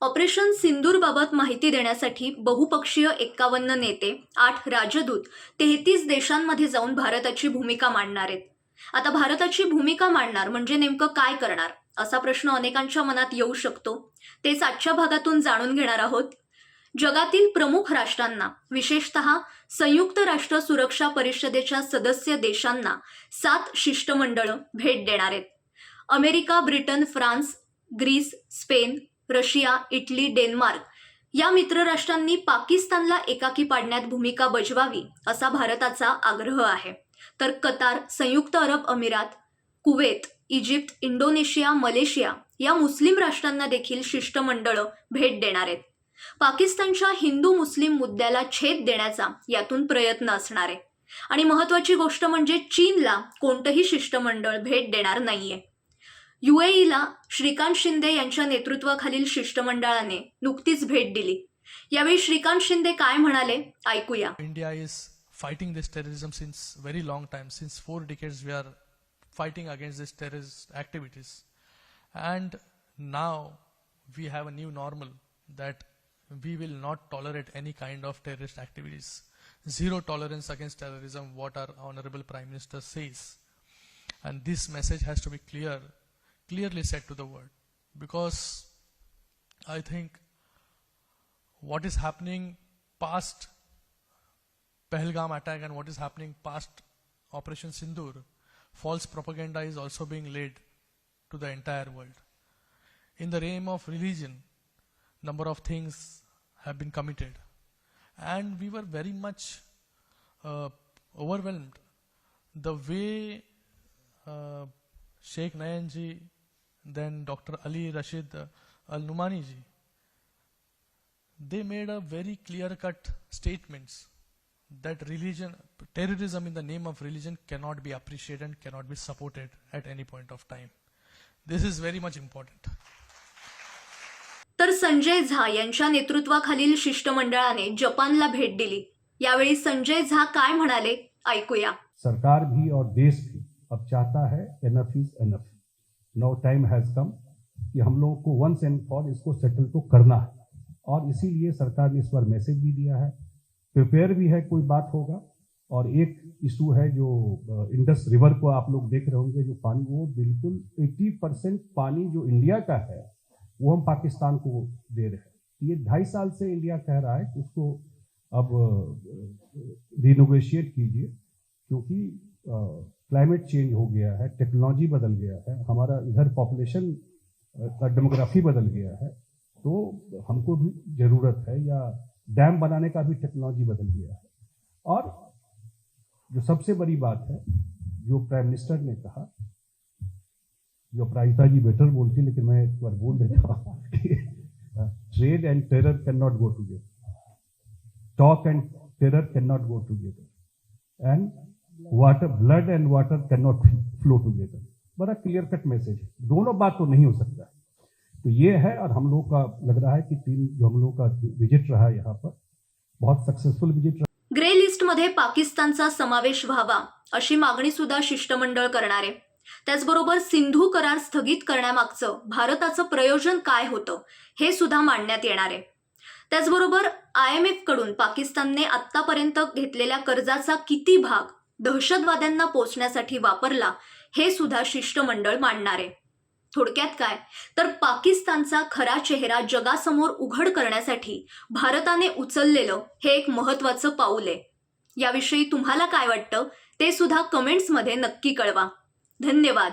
Operation सिंदूरबाबत माहिती देण्यासाठी बहुपक्षीय एक्कावन्न नेते आठ राजदूत तेहतीस देशांमध्ये जाऊन भारताची भूमिका मांडणार आहेत. आता भारताची भूमिका मांडणार म्हणजे नेमकं काय करणार? असा प्रश्न अनेकांच्या मनात येऊ शकतो. तेच आजच्या भागातून जाणून घेणार आहोत. जगातील प्रमुख राष्ट्रांना विशेषतः संयुक्त राष्ट्र सुरक्षा परिषदेच्या सदस्य देशांना सात शिष्टमंडळं भेट देणार आहेत. America Britain France Greece Spain Russia Italy Denmark या मित्रराष्ट्रांनी पाकिस्तानला एकाकी पाडण्यात भूमिका बजवावी असा भारताचा आग्रह आहे. तर कतार संयुक्त अरब अमिरात कुवेत इजिप्त इंडोनेशिया मलेशिया या मुस्लिम राष्ट्रांना देखील शिष्टमंडळं भेट देणार आहेत. पाकिस्तानच्या हिंदू मुस्लिम मुद्द्याला छेद देण्याचा यातून प्रयत्न असणार आहे. आणि महत्वाची गोष्ट म्हणजे चीनला कोणतंही शिष्टमंडळ भेट देणार नाहीये. युएईला श्रीकांत शिंदे यांच्या नेतृत्वाखालील शिष्टमंडळाने नुकतीच भेट दिली. यावेळी श्रीकांत शिंदे काय म्हणाले? ऐकूया. India is fighting this terrorism since very long time since four decades we are fighting against this terrorist activities and now we have a new normal that we will not tolerate any kind of terrorist activities zero tolerance against terrorism what our honourable prime minister says and this message has to be clear clearly said to the world, because I think what is happening past Pahalgam attack and what is happening past Operation Sindur, false propaganda is also being laid to the entire world. In the name of religion, number of things have been committed, and we were very much uh, overwhelmed. The way uh, Sheikh Nayan ji, then Dr. Ali Rashid uh, Al Numani ji, they made a very clear cut statements that religion terrorism in the name of religion cannot be appreciated and cannot be supported at any point of time this is very much important तर संजय झा यांच्या नेतृत्वाखालील शिष्टमंडळाने जपानला भेट दिली यावेळी संजय झा काय म्हणाले ऐकूया सरकार भी और देश भी अब चाहता है enough is enough no time has come कि हम लोगों को वंस एंड फॉर इसको सेटल तो करना है। और इसीलिए सरकार ने इस बार मैसेज भी दिया है। प्रिपेयर भी है, कोई बात होगा। और एक इशू है जो इंडस रिवर को आप लोग देख रहे होंगे, जो पानी, वो बिल्कुल 80 परसेंट पानी जो इंडिया का है, वो हम पाकिस्तान को दे रहे हैं। ये ढाई साल से इंडिया कह रहा है कि उसको अब रिनोवेशिएट कीजिए, क्योंकि क्लाइमेट चेंज हो गया है, टेक्नोलॉजी बदल गया है, हमारा इधर पॉपुलेशन का डेमोग्राफी बदल गया है तो हमको भी ज़रूरत है, या डैम बनाने का भी टेक्नोलॉजी बदल गया है। और जो सबसे बड़ी बात है, जो प्राइम मिनिस्टर ने कहा, जो अपराजिता जी बेटर बोलती, लेकिन मैं एक बार बोल देता हूँ trade and terror can not go together talk and terror cannot go together. Water blood and water can not flow together. बड़ा क्लियर कट मैसेज है। दोनों बात तो नहीं हो सकता। है तो ये है और हम लोग का लग रहा है कि तीन जो हम लोग का विजिट रहा यहाँ पर बहुत सक्सेसफुल विजिट रहा ग्रे लिस्टमध्ये पाकिस्तानचा समावेश व्हावा अशी मागणी सुद्धा शिष्टमंडळ करणार. आहे त्याचबरोबर सिंधू करार स्थगित करण्यामागचं भारताचं प्रयोजन काय होतं हे सुद्धा मांडण्यात येणार आहे. त्याचबरोबर आय एम एफकडून पाकिस्तानने आतापर्यंत घेतलेल्या कर्जाचा किती भाग दहशतवाद्यांना पोचण्यासाठी वापरला हे सुद्धा शिष्टमंडळ मांडणार. आहे थोडक्यात काय? तर पाकिस्तानचा खरा चेहरा जगासमोर उघड करण्यासाठी भारताने उचललेलं हे एक महत्वाचं पाऊल आहे. याविषयी तुम्हाला काय वाटतं? ते सुद्धा कमेंट्समध्ये नक्की कळवा. धन्यवाद.